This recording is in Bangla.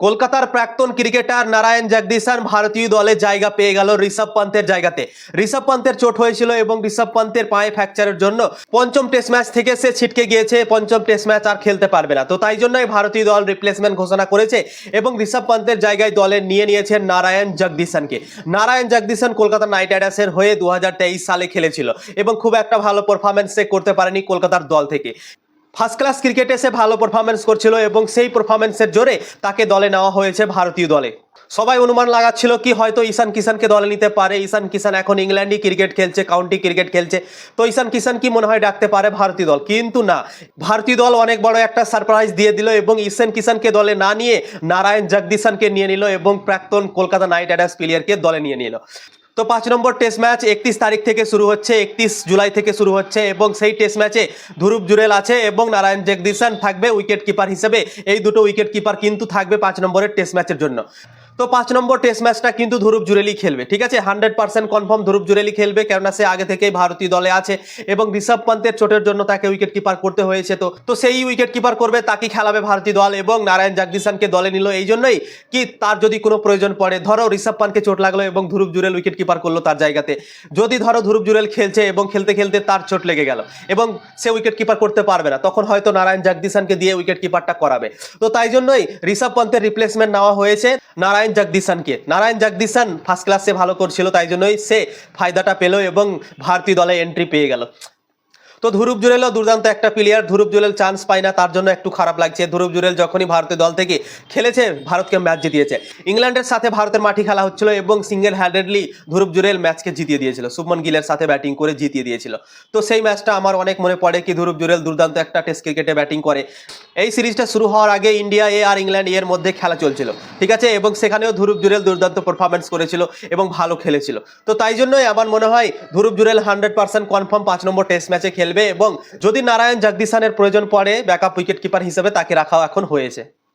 কলকাতার প্রাক্তন ক্রিকেটার নারায়ণ জগদীশান ভারতীয় দলে জায়গা পেয়ে গেল ঋষভ পান্তের জায়গাতে। ঋষভ পান্তের চোট হয়েছিল এবং ঋষভ পান্তের পায়ে ফ্র্যাকচারের জন্য পঞ্চম টেস্ট ম্যাচ থেকে সে ছিটকে গিয়েছে, পঞ্চম টেস্ট ম্যাচ আর খেলতে পারবে না। তো তাই জন্যই ভারতীয় দল রিপ্লেসমেন্ট ঘোষণা করেছে এবং ঋষভ পান্তের জায়গায় দলে নিয়ে নিয়েছেন নারায়ণ জগদীশানকে। নারায়ণ জগদীশান কলকাতা নাইট রাইডার্সের হয়ে দু হাজার তেইশ সালে খেলেছিল এবং খুব একটা ভালো পারফরমেন্স সে করতে পারেনি কলকাতার দল থেকে। ফার্স্ট ক্লাস ক্রিকেটে সে ভালো পারফরমেন্স করছিল এবং সেই পারফরমেন্সের জোরে তাকে দলে নেওয়া হয়েছে ভারতীয় দলে। সবাই অনুমান লাগাচ্ছিল কি হয়তো ঈশান কিষানকে দলে নিতে পারে। ঈশান কিষান এখন ইংল্যান্ডই ক্রিকেট খেলছে কাউন্টি ক্রিকেট খেলছে। তো ঈশান কিষান কি মনে হয় ডাকতে পারে ভারতীয় দল? কিন্তু না। ভারতীয় দল অনেক বড় একটা সারপ্রাইজ দিয়ে দিল এবং ঈশান কিষানকে দলে না নিয়ে নারায়ণ জগদীশানকে নিয়ে নিল এবং প্রাক্তন কলকাতা নাইট রাইডার্স প্লেয়ারকে দলে নিয়ে নিল। তো পাঁচ নম্বর টেস্ট ম্যাচ একত্রিশ তারিখ থেকে শুরু হচ্ছে, একত্রিশ জুলাই থেকে শুরু হচ্ছে এবং সেই টেস্ট ম্যাচে ধ্রুব জুরেল আছে এবং নারায়ণ জগদীশান থাকবে উইকেট কিপার হিসেবে। এই দুটো উইকেট কিপার কিন্তু থাকবে পাঁচ নম্বরের টেস্ট ম্যাচের জন্য। তো পাঁচ নম্বর টেস্ট ম্যাচটা কিন্তু ধ্রুব জুরেলি খেলবে, ঠিক আছে? হান্ড্রেড পার্সেন্ট কনফার্ম ধ্রুব জুরেলি খেলবে, কেননা সে আগে থেকেই ভারতীয় দলে আছে এবং ঋষভ পান্তের চোটের জন্য তাকে উইকেট কিপার করতে হয়েছে তো। তো সেই উইকেট কিপার করবে তাকে খেলাবে ভারতীয় দল এবং নারায়ণ জগদীশানকে দলে নিল এই জন্যই কি তার যদি কোনো প্রয়োজন পড়ে, ধরো ঋষভ পান্টকে চোট লাগল এবং ধ্রুব জুরেল উইকেট কিপার করল তার জায়গাতে। যদি ধরো ধ্রুব জুরেল খেলছে এবং খেলতে খেলতে তার চোট লেগে গেল এবং সে উইকেট কিপার করতে পারবে না, তখন হয়তো নারায়ণ জগদীশানকে দিয়ে উইকেট কিপারটা করাবে। তো তাই জন্যই ঋষভ পন্থের রিপ্লেসমেন্ট নেওয়া হয়েছে, নারায়ণ জগদীশানকে। নারায়ণ জগদীশন ফার্স্ট ক্লাসে ভালো করছিল, তাই জন্যই সে ফায়দাটা পেল এবং ভারতীয় দলে এন্ট্রি পেয়ে গেল। তো ধ্রুব জুরেলও দুর্দান্ত একটা প্লেয়ার ধ্রুব জুরেল চান্স পায় না, তার জন্য একটু খারাপ লাগছে। ধ্রুব জুরেল যখনই ভারতীয় দল থেকে খেলেছে, ভারতকে ম্যাচ জিতিয়েছে। ইংল্যান্ডের সাথে ভারতের মাঠে খেলা হচ্ছিল এবং সিঙ্গেল হ্যান্ডেডলি ধ্রুব জুরেল ম্যাচকে জিতিয়ে দিয়েছিল। শুভমন গিলের সাথে ব্যাটিং করে জিতিয়ে দিয়েছিল। তো সেই ম্যাচটা আমার অনেক মনে পড়ে কি ধ্রুব জুরেল দুর্দান্ত একটা টেস্ট ক্রিকেটে ব্যাটিং করে। এই সিরিজটা শুরু হওয়ার আগে ইন্ডিয়া এ আর ইংল্যান্ড এর মধ্যে খেলা চলছিল, ঠিক আছে? এবং সেখানেও ধ্রুব জুরেল দুর্দান্ত পারফরমেন্স করেছিল এবং ভালো খেলেছিল। তো তাই জন্যই আমার মনে হয় Dhruv Jurel hundred percent confirm পাঁচ নম্বর টেস্ট ম্যাচে খেলবে এবং যদি নারায়ণ জগদীশানের প্রয়োজন পড়ে ব্যাকআপ উইকেট কিপার হিসেবে তাকে রাখাও এখন হয়েছে।